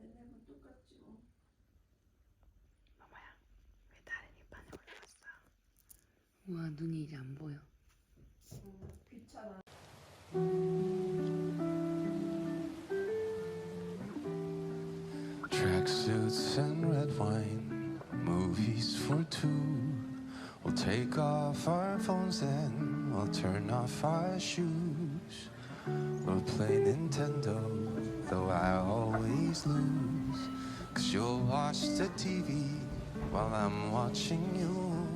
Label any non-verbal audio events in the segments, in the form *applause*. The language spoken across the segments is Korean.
옛날과 똑같지 뭐. 마마야 왜 다른 입안에 올라갔어? 우와 눈이 이제 안 보여 음, 귀찮아. Tracksuits and red wine, movies for two. We'll take off our phones and we'll turn off our shoes. We'll play Nintendo, though I always lose. Cause you'll watch the TV while I'm watching you.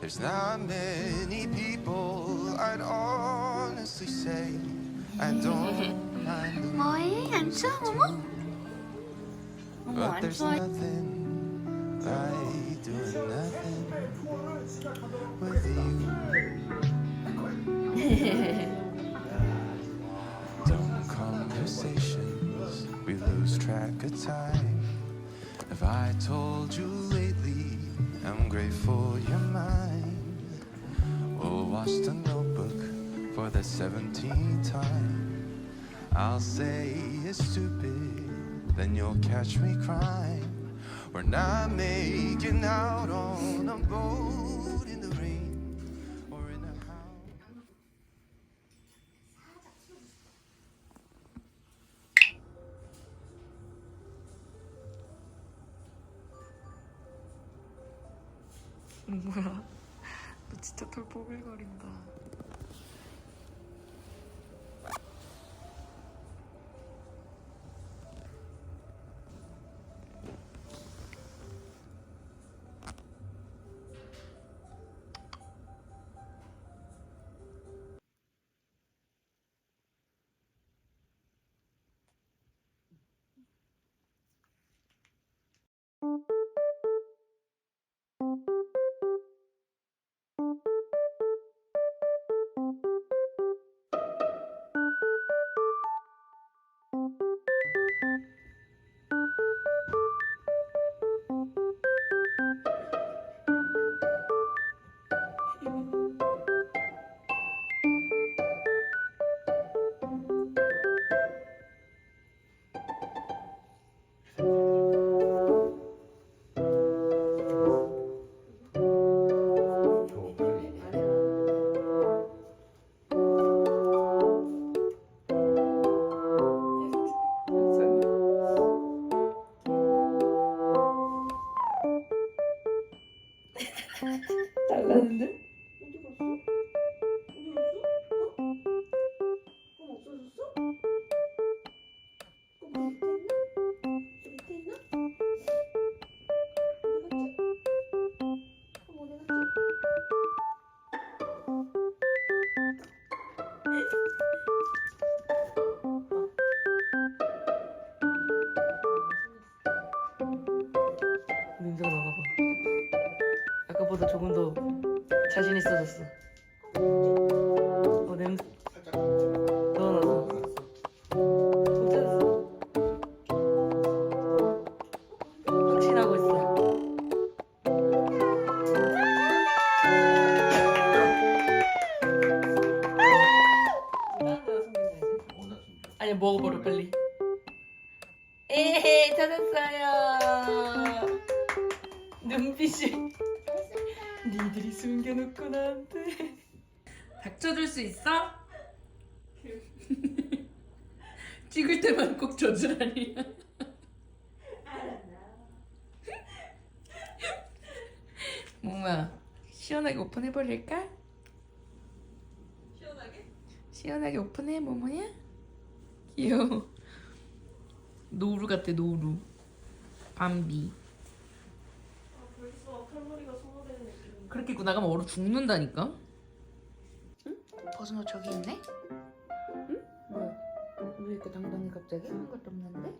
There's not many people I'd honestly say I don't *laughs* mind. 뭐해? 안 추워 모모? 모모 But 안 there's 추워? nothing like doing nothing with you. *laughs* Dumb conversations, we lose track of time. Have I told you lately? I'm grateful you're mine. We'll watch the notebook for the 17th time. I'll say it's stupid, then you'll catch me crying. We're not making out on a boat *laughs* 뭐야? 너 진짜 털 뽀글거린다. 아까보다 조금 더 자신 있어졌어. 어 냄새. 넣어. 못 찾았어. 확신하고 있어. 아니 먹어버려 빨리. 에헤 찾았어요. 눈빛이. 니들이 숨겨놓고 나한테. 닥쳐줄 수 있어? *laughs* 찍을 때만 꼭 저주라니. 뭔가 *laughs* 시원하게 오픈해버릴까? 시원하게? 시원하게 오픈해 뭐뭐야? 귀여워 노루 같아 노루 밤비 아 벌써 칼로리가 소모되는 느낌. 그렇게 입고 나가면 얼어 죽는다니까 응? 버스너 저기 있네? 응? 뭐야? 왜 이렇게 당당해 갑자기? 아무것도 없는데?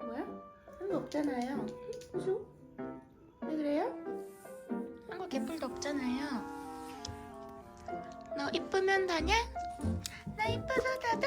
뭐야? 한 거 없잖아요 그죠? 왜 그래요? 한 거 개뿔도 없잖아요 너 이쁘면 다냐? 나 이뻐서 다다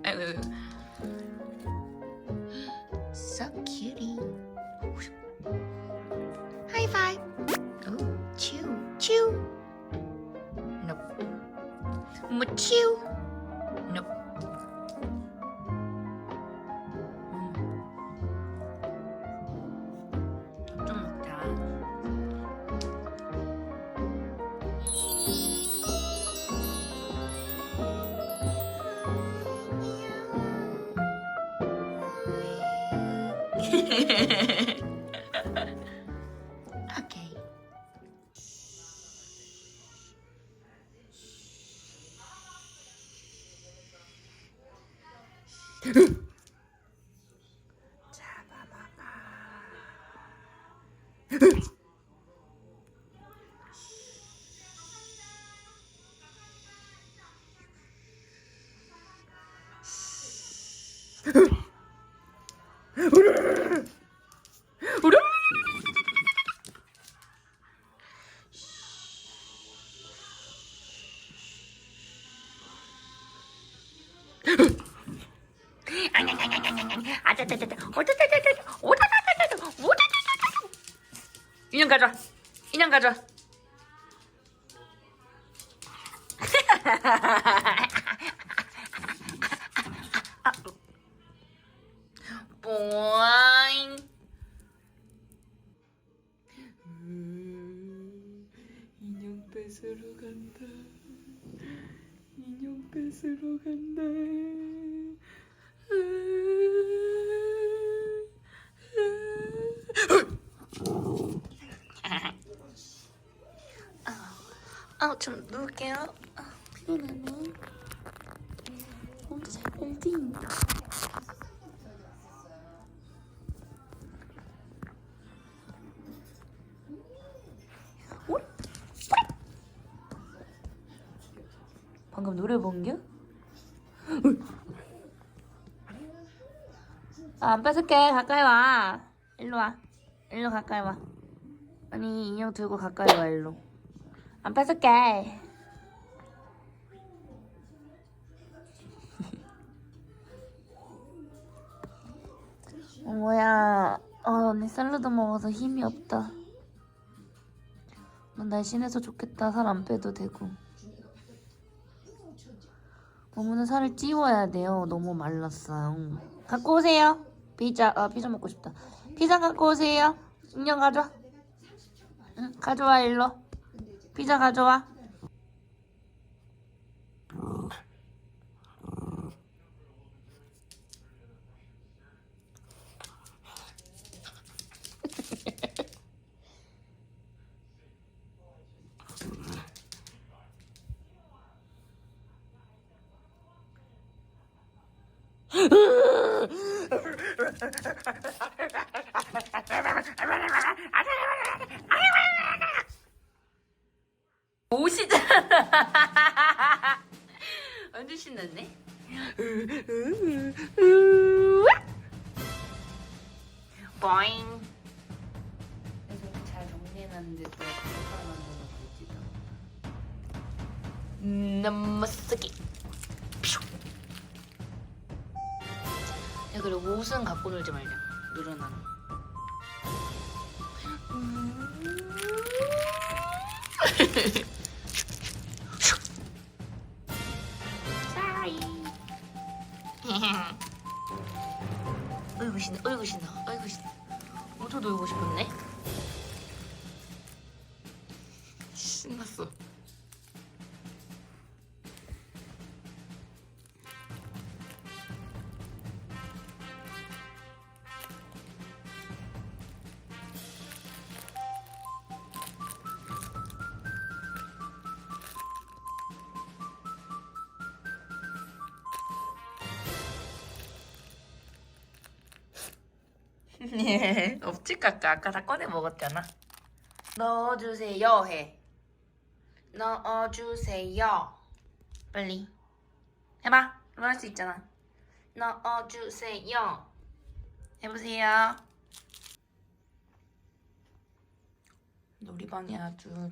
*laughs* 오케 *laughs* 인형 가져와 인형 가져와 뽀잉 음, 인형 뺏으러 간다 인형 뺏으러 간다 아, 좀 누울게요. 아, 피곤하네. 잘 살지? 방금 노래 본겨? 아, 안 뺏을게. 가까이 와. 일로 와. 일로 가까이 와. 아니, 인형 들고 가까이 와, 일로. 안 뺏을게. *laughs* 어, 뭐야. 어, 언니 샐러드 먹어서 힘이 없다. 넌 날씬해서 좋겠다. 살 안 빼도 되고. 어머는 살을 찌워야 돼요. 너무 말랐어요. 갖고 오세요. 피자, 아 피자 먹고 싶다. 피자 갖고 오세요. 인형 가져와. 응, 가져와 일로. 피자 가져와. *laughs* 오시잖아. *laughs* 완전 신났네. 보잉. 그래서 잘 정리해놨는데 또 불편한 거가 보이지도. 너무 쓰기. 야 그래 옷은 갖고 놀지 말자. 늘어나는. Sorry. *laughs* *laughs* 없지 까까 아까 다 꺼내 먹었잖아. 넣어주세요 해. 넣어주세요. 빨리 해봐. 이거 할수 있잖아. 넣어주세요. 해보세요. 놀이방이 아주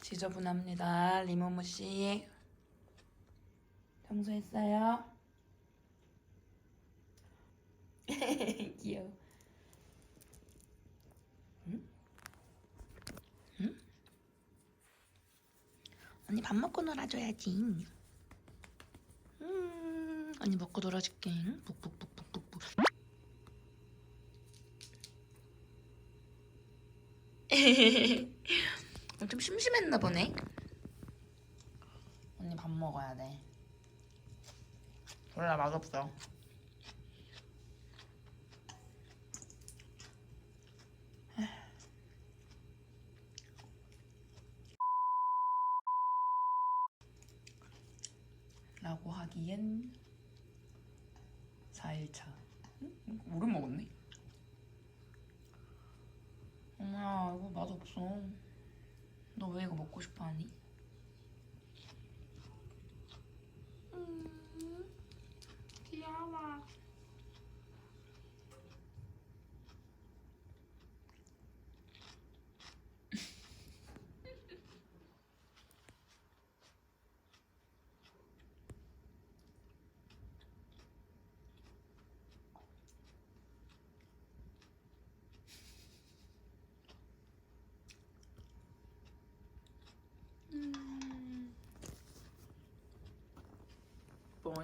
지저분합니다. 리모모 씨. 청소했어요? *laughs* 귀여워. 응? 응? 언니 밥 먹고 놀아줘야지. 음, 언니 먹고 놀아줄게. 응? 푹푹푹푹푹푹. *laughs* 좀 심심했나 보네. 언니 밥 먹어야 돼. 몰라 맛없어. 라고 하기엔 4일차. 응? 오래 먹었네. 엄마 이거 맛없어. 너 왜 이거 먹고 싶어 하니? 음, 귀여워. 보